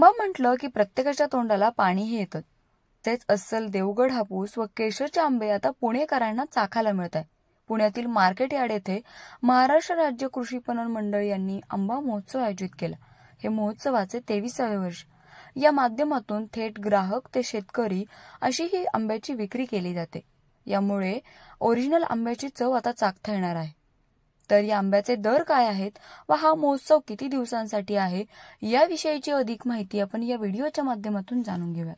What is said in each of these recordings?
आंबा म्हटलं की प्रत्येकाच्या तोंडाला पाणीही येतं. तेच अस्सल देवगड हापूस व केशरचे आंबे आता पुणेकरांना चाखायला मिळत आहे पुण्यातील मार्केट यार्ड येथे महाराष्ट्र राज्य कृषी पणन मंडळ यांनी आंबा महोत्सव आयोजित केला. हे महोत्सवाचे तेविसावे वर्ष. या माध्यमातून थेट ग्राहक ते शेतकरी अशी ही आंब्याची विक्री केली जाते. यामुळे ओरिजिनल आंब्याची चव आता चाखता येणार आहे. तर या आंब्याचे दर काय आहेत व हा महोत्सव किती दिवसांसाठी आहे याविषयीची अधिक माहिती आपण या व्हिडिओच्या माध्यमातून जाणून घेऊयात.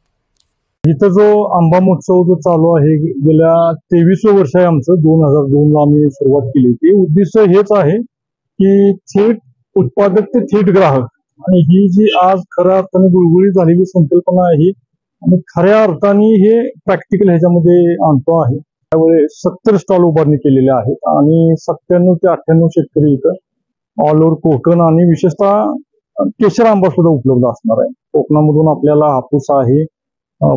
इथं जो आंबा महोत्सव जो चालू आहे गेल्या तेवीस वर्ष आहे आमचं दोन हजार दोन ला आम्ही सुरुवात केली होती. उद्दिष्ट हेच आहे की थेट उत्पादक ते थेट ग्राहक. आणि ही जी आज खऱ्या अर्थाने गुळगुळी झालेली संकल्पना आहे आणि खऱ्या अर्थाने हे प्रॅक्टिकल ह्याच्यामध्ये आणतो आहे. त्यामुळे सत्तर स्टॉल उभारणी केलेल्या आहेत आणि सत्त्याण्णव ते अठ्ठ्याण्णव शेतकरी इथं ऑल ओव्हर कोकण आणि विशेषतः केशर आंबा सुद्धा उपलब्ध असणार आहे. कोकणामधून आपल्याला हापूस आहे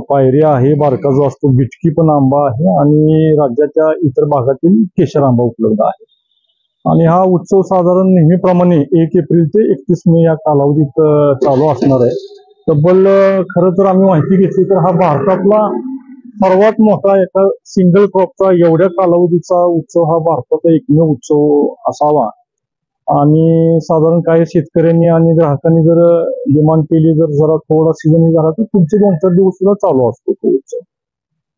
पायरी आहे बारका जो असतो बिटकी पण आंबा आहे आणि राज्याच्या इतर भागातील केशर आंबा उपलब्ध आहे. आणि हा उत्सव साधारण नेहमीप्रमाणे एक एप्रिल ते एकतीस मे या कालावधीत चालू असणार आहे. तब्बल खरं तर आम्ही माहिती घेतली तर हा भारतातला सर्वात मोठा एका सिंगल क्रॉपचा एवढ्या कालावधीचा उत्सव हा भारताचा एकमेव उत्सव असावा. आणि साधारण काही शेतकऱ्यांनी आणि ग्राहकांनी जर डिमांड केली जर जरा थोडा सीझन झाला तर पुढचे दोन चार दिवस सुद्धा चालू असतो तो उत्सव.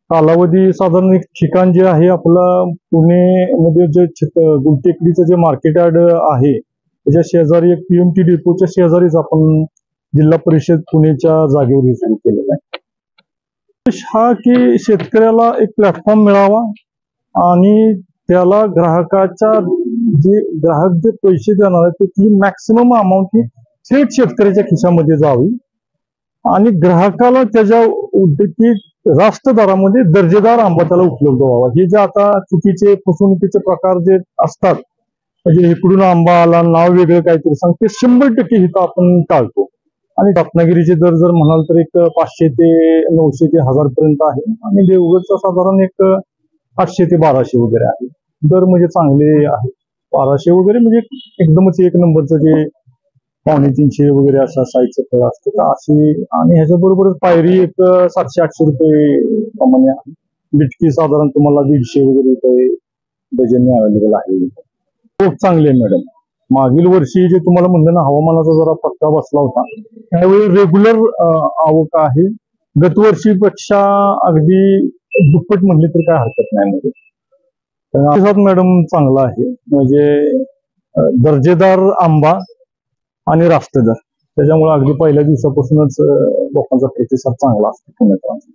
कालावधी साधारण एक ठिकाण जे आहे आपलं पुणे मध्ये जे गुलटेकडीचं जे मार्केट यार्ड आहे त्याच्या शेजारी एक पीएमटी डेपोच्या शेजारीच आपण जिल्हा परिषद पुणेच्या जागेवर सुरू केलं. हा की शेतकऱ्याला एक प्लॅटफॉर्म मिळावा आणि त्याला ग्राहकाच्या जे ग्राहक जे पैसे देणार आहेत ती मॅक्सिमम अमाऊंट ही थेट शेतकऱ्याच्या खिशामध्ये जावी. आणि ग्राहकाला त्याच्या उद्योगी रास्त दरामध्ये दर्जेदार आंबा त्याला उपलब्ध व्हावा. हे जे आता चुकीचे फसवणुकीचे प्रकार जे असतात म्हणजे इकडून आंबा आला नाव वेगळं काहीतरी सांगते शंभर टक्के हिथं आपण टाळतो. आणि रत्नागिरीचे दर जर म्हणाल तर एक पाचशे ते नऊशे ते हजार पर्यंत आहे. आणि देवगडचा साधारण एक आठशे ते बाराशे वगैरे आहे. दर म्हणजे चांगले आहे बाराशे वगैरे म्हणजे एकदमच एक नंबरचं जे पावणे तीनशे वगैरे अशा साईजचं फळ असतं. तर अशी आणि ह्याच्याबरोबरच पायरी एक सातशे आठशे रुपये प्रमाणे आहे. बिटकी साधारण तुम्हाला दीडशे वगैरे रुपये डझनने अवेलेबल आहे. खूप चांगले मॅडम मागील वर्षी जे तुम्हाला म्हणलं ना हवामानाचा जरा फटका बसला होता. त्यावेळी रेग्युलर आवक आहे. गतवर्षीपेक्षा अगदी दुप्पट म्हटली तर काय हरकत नाही म्हणजे. प्रतिसाद मॅडम चांगला आहे. म्हणजे दर्जेदार आंबा आणि रास्तेदार. त्याच्यामुळे अगदी पहिल्या दिवसापासूनच लोकांचा प्रतिसाद चांगला असतो पुण्यात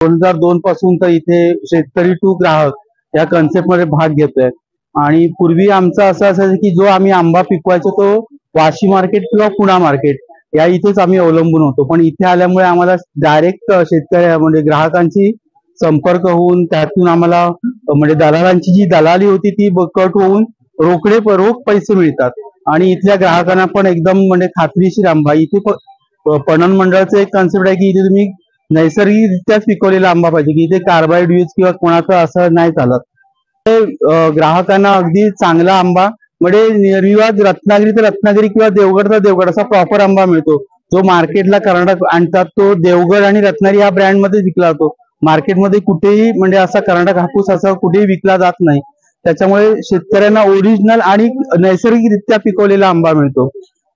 दोन हजार दोन पासून तर इथे शेतकरी टू ग्राहक या कन्सेप्टमध्ये भाग घेतोय. आणि पूर्वी आमचा असं असायचं की जो आम्ही आंबा पिकवायचो तो वाशी मार्केट किंवा पुणा मार्केट या इथेच आम्ही अवलंबून होतो. पण इथे आल्यामुळे आम्हाला डायरेक्ट शेतकऱ्या म्हणजे ग्राहकांची संपर्क होऊन त्यातून आम्हाला म्हणजे दलालांची जी दलाली होती ती कट होऊन रोकडे रोख पैसे मिळतात. आणि इथल्या ग्राहकांना पण एकदम म्हणजे खात्रीशीर आंबा. इथे पणन मंडळाचं एक कन्सेप्ट आहे की इथे तुम्ही नैसर्गिकरित्या पिकवलेला आंबा पाहिजे की इथे कार्बाईड यूज किंवा कोणाचं असं नाही चालत. ग्राहकांना अगदी चांगला आंबा म्हणजे निर्विवाद रत्नागिरी तर रत्नागिरी किंवा देवगड तर देवगड असा प्रॉपर आंबा मिळतो. जो मार्केटला कर्नाटक आणतात तो देवगड आणि रत्नागिरी या ब्रँडमध्ये विकला जातो. मार्केटमध्ये कुठेही म्हणजे असा कर्नाटक हापूस असा कुठेही विकला जात नाही. त्याच्यामुळे शेतकऱ्यांना ओरिजिनल आणि नैसर्गिकरित्या पिकवलेला आंबा मिळतो.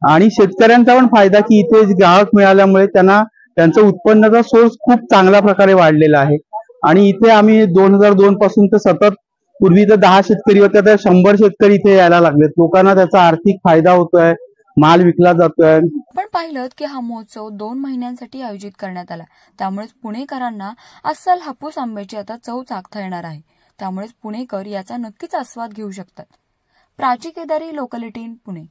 आणि शेतकऱ्यांचा पण फायदा की इथे ग्राहक मिळाल्यामुळे त्यांना त्यांचं उत्पन्नाचा सोर्स खूप चांगल्या प्रकारे वाढलेला आहे. आणि इथे आम्ही दोन हजार दोन पासून तर सतत पूर्वी तर दहा शेतकरी होते तर शंभर शेतकरी इथे यायला लागलेत. लोकांना त्याचा आर्थिक फायदा होतोय माल विकला जातोय. पण पाहिलं की हा महोत्सव दोन महिन्यांसाठी आयोजित करण्यात आला. त्यामुळेच पुणेकरांना अस्सल हापूस आंब्याची आता चव चाकता येणार आहे. त्यामुळेच पुणेकर याचा नक्कीच आस्वाद घेऊ शकतात. प्राची केदारी लोकलिटी पुणे.